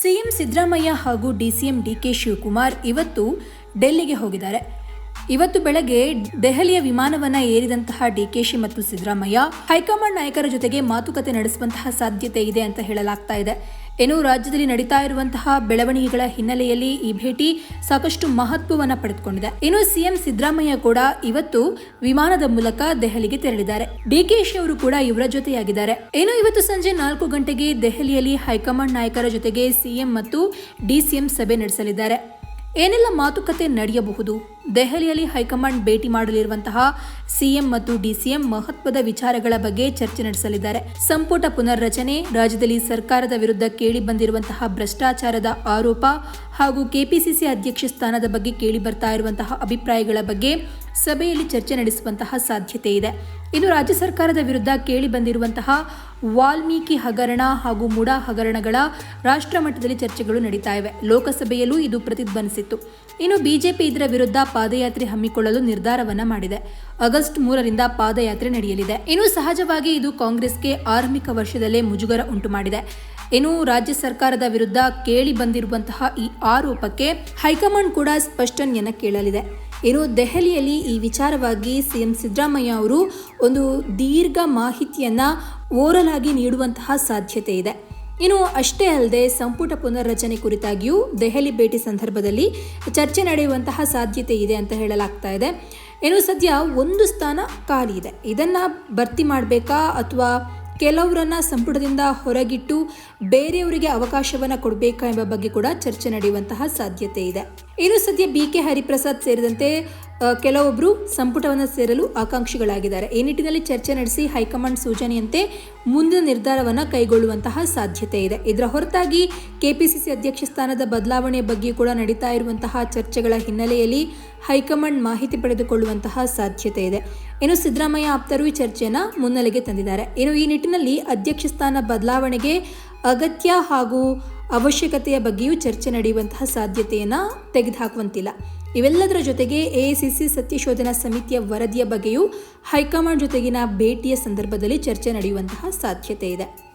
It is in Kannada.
ಸಿಎಂ ಸಿದ್ದರಾಮಯ್ಯ ಹಾಗೂ ಡಿಸಿಎಂ ಡಿಕೆ ಶಿವಕುಮಾರ್ ಇವತ್ತು ಡೆಲ್ಲಿಗೆ ಹೋಗಿದ್ದಾರೆ. ಇವತ್ತು ಬೆಳಗ್ಗೆ ದೆಹಲಿಯ ವಿಮಾನವನ್ನ ಏರಿದಂತಹ ಡಿಕೆಶಿ ಮತ್ತು ಸಿದ್ದರಾಮಯ್ಯ ಹೈಕಮಾಂಡ್ ನಾಯಕರ ಜೊತೆಗೆ ಮಾತುಕತೆ ನಡೆಸುವಂತಹ ಸಾಧ್ಯತೆ ಇದೆ ಅಂತ ಹೇಳಲಾಗ್ತಾ ಇದೆ. ಏನು ರಾಜ್ಯದಲ್ಲಿ ನಡೀತಾ ಇರುವಂತಹ ಬೆಳವಣಿಗೆಗಳ ಹಿನ್ನೆಲೆಯಲ್ಲಿ ಈ ಭೇಟಿ ಸಾಕಷ್ಟು ಮಹತ್ವವನ್ನು ಪಡೆದುಕೊಂಡಿದೆ. ಇನ್ನು ಸಿಎಂ ಸಿದ್ದರಾಮಯ್ಯ ಕೂಡ ಇವತ್ತು ವಿಮಾನದ ಮೂಲಕ ದೆಹಲಿಗೆ ತೆರಳಿದ್ದಾರೆ. ಡಿಕೆಶಿ ಅವರು ಕೂಡ ಇವರ ಜೊತೆಯಾಗಿದ್ದಾರೆ. ಇನ್ನು ಇವತ್ತು ಸಂಜೆ ನಾಲ್ಕು ಗಂಟೆಗೆ ದೆಹಲಿಯಲ್ಲಿ ಹೈಕಮಾಂಡ್ ನಾಯಕರ ಜೊತೆಗೆ ಸಿಎಂ ಮತ್ತು ಡಿಸಿಎಂ ಸಭೆ ನಡೆಸಲಿದ್ದಾರೆ. ಏನೆಲ್ಲ ಮಾತುಕತೆ ನಡೆಯಬಹುದು? ದೆಹಲಿಯಲ್ಲಿ ಹೈಕಮಾಂಡ್ ಭೇಟಿ ಮಾಡಲಿರುವಂತಹ ಸಿಎಂ ಮತ್ತು ಡಿಸಿಎಂ ಮಹತ್ವದ ವಿಚಾರಗಳ ಬಗ್ಗೆ ಚರ್ಚೆ ನಡೆಸಲಿದ್ದಾರೆ. ಸಂಪುಟ ಪುನರ್ರಚನೆ, ರಾಜ್ಯದಲ್ಲಿ ಸರ್ಕಾರದ ವಿರುದ್ಧ ಕೇಳಿ ಬಂದಿರುವಂತಹ ಭ್ರಷ್ಟಾಚಾರದ ಆರೋಪ ಹಾಗೂ ಕೆಪಿಸಿಸಿ ಅಧ್ಯಕ್ಷ ಸ್ಥಾನದ ಬಗ್ಗೆ ಕೇಳಿ ಬರ್ತಾ ಇರುವಂತಹ ಅಭಿಪ್ರಾಯಗಳ ಬಗ್ಗೆ ಸಭೆಯಲ್ಲಿ ಚರ್ಚೆ ನಡೆಸುವಂತಹ ಸಾಧ್ಯತೆ ಇದೆ. ಇನ್ನು ರಾಜ್ಯ ಸರ್ಕಾರದ ವಿರುದ್ಧ ಕೇಳಿ ಬಂದಿರುವಂತಹ ವಾಲ್ಮೀಕಿ ಹಗರಣ ಹಾಗೂ ಮುಡಾ ಹಗರಣಗಳ ರಾಷ್ಟ್ರ ಮಟ್ಟದಲ್ಲಿ ಚರ್ಚೆಗಳು ನಡೀತಾ ಇವೆ. ಲೋಕಸಭೆಯಲ್ಲೂ ಇದು ಪ್ರತಿಧ್ವನಿಸಿತ್ತು. ಇನ್ನು ಬಿಜೆಪಿ ಇದರ ವಿರುದ್ಧ ಪಾದಯಾತ್ರೆ ಹಮ್ಮಿಕೊಳ್ಳಲು ನಿರ್ಧಾರವನ್ನ ಮಾಡಿದೆ. ಆಗಸ್ಟ್ ಮೂರರಿಂದ ಪಾದಯಾತ್ರೆ ನಡೆಯಲಿದೆ. ಇನ್ನು ಸಹಜವಾಗಿ ಇದು ಕಾಂಗ್ರೆಸ್ಗೆ ಆರಂಭಿಕ ವರ್ಷದಲ್ಲೇ ಮುಜುಗರ ಉಂಟು ಮಾಡಿದೆ. ಇನ್ನು ರಾಜ್ಯ ಸರ್ಕಾರದ ವಿರುದ್ಧ ಕೇಳಿ ಬಂದಿರುವಂತಹ ಈ ಆರೋಪಕ್ಕೆ ಹೈಕಮಾಂಡ್ ಕೂಡ ಸ್ಪಷ್ಟನೆಯನ್ನು ಕೇಳಲಿದೆ. ಇನ್ನು ದೆಹಲಿಯಲ್ಲಿ ಈ ವಿಚಾರವಾಗಿ ಸಿಎಂ ಸಿದ್ದರಾಮಯ್ಯ ಅವರು ಒಂದು ದೀರ್ಘ ಮಾಹಿತಿಯನ್ನ ಓರಲ್ ಆಗಿ ನೀಡುವಂತಹ ಸಾಧ್ಯತೆ ಇದೆ. ಇನ್ನು ಅಷ್ಟೇ ಅಲ್ಲದೆ ಸಂಪುಟ ಪುನರ್ರಚನೆ ಕುರಿತಾಗಿಯೂ ದೆಹಲಿ ಭೇಟಿ ಸಂದರ್ಭದಲ್ಲಿ ಚರ್ಚೆ ನಡೆಯುವಂತಹ ಸಾಧ್ಯತೆ ಇದೆ ಅಂತ ಹೇಳಲಾಗ್ತಾ ಇದೆ. ಇನ್ನು ಸದ್ಯ ಒಂದು ಸ್ಥಾನ ಖಾಲಿ ಇದೆ. ಇದನ್ನು ಭರ್ತಿ ಮಾಡಬೇಕಾ ಅಥವಾ ಕೆಲವರನ್ನ ಸಂಪುಟದಿಂದ ಹೊರಗಿಟ್ಟು ಬೇರೆಯವರಿಗೆ ಅವಕಾಶವನ್ನ ಕೊಡಬೇಕಾ ಎಂಬ ಬಗ್ಗೆ ಕೂಡ ಚರ್ಚೆ ನಡೆಯುವಂತಹ ಸಾಧ್ಯತೆ ಇದೆ. ಇನ್ನು ಸದ್ಯ ಬಿ ಕೆ ಹರಿಪ್ರಸಾದ್ ಸೇರಿದಂತೆ ಆ, ಕೆಲವೊಬ್ರು ಸಂಪುಟವನ್ನು ಸೇರಲು ಆಕಾಂಕ್ಷಿಗಳಾಗಿದ್ದಾರೆ. ಈ ನಿಟ್ಟಿನಲ್ಲಿ ಚರ್ಚೆ ನಡೆಸಿ ಹೈಕಮಾಂಡ್ ಸೂಚನೆಯಂತೆ ಮುಂದಿನ ನಿರ್ಧಾರವನ್ನು ಕೈಗೊಳ್ಳುವಂತಹ ಸಾಧ್ಯತೆ ಇದೆ. ಇದರ ಹೊರತಾಗಿ ಕೆಪಿಸಿಸಿ ಅಧ್ಯಕ್ಷ ಸ್ಥಾನದ ಬದಲಾವಣೆ ಬಗ್ಗೆ ಕೂಡ ನಡೀತಾ ಇರುವಂತಹ ಚರ್ಚೆಗಳ ಹಿನ್ನೆಲೆಯಲ್ಲಿ ಹೈಕಮಾಂಡ್ ಮಾಹಿತಿ ಪಡೆದುಕೊಳ್ಳುವಂತಹ ಸಾಧ್ಯತೆ ಇದೆ. ಇನ್ನು ಸಿದ್ದರಾಮಯ್ಯ ಆಪ್ತರು ಈ ಚರ್ಚೆಯನ್ನು ಮುನ್ನೆಲೆಗೆ ತಂದಿದ್ದಾರೆ. ಇನ್ನು ಈ ನಿಟ್ಟಿನಲ್ಲಿ ಅಧ್ಯಕ್ಷ ಸ್ಥಾನ ಬದಲಾವಣೆಗೆ ಅಗತ್ಯ ಹಾಗೂ ಅವಶ್ಯಕತೆಯ ಬಗ್ಗೆಯೂ ಚರ್ಚೆ ನಡೆಯುವಂತಹ ಸಾಧ್ಯತೆಯನ್ನು ತೆಗೆದುಹಾಕುವಂತಿಲ್ಲ. ಇವೆಲ್ಲದರ ಜೊತೆಗೆ ಎಐಸಿಸಿ ಸತ್ಯಶೋಧನಾ ಸಮಿತಿಯ ವರದಿಯ ಬಗ್ಗೆಯೂ ಹೈಕಮಾಂಡ್ ಜೊತೆಗಿನ ಭೇಟಿಯ ಸಂದರ್ಭದಲ್ಲಿ ಚರ್ಚೆ ನಡೆಯುವಂತಹ ಸಾಧ್ಯತೆ ಇದೆ.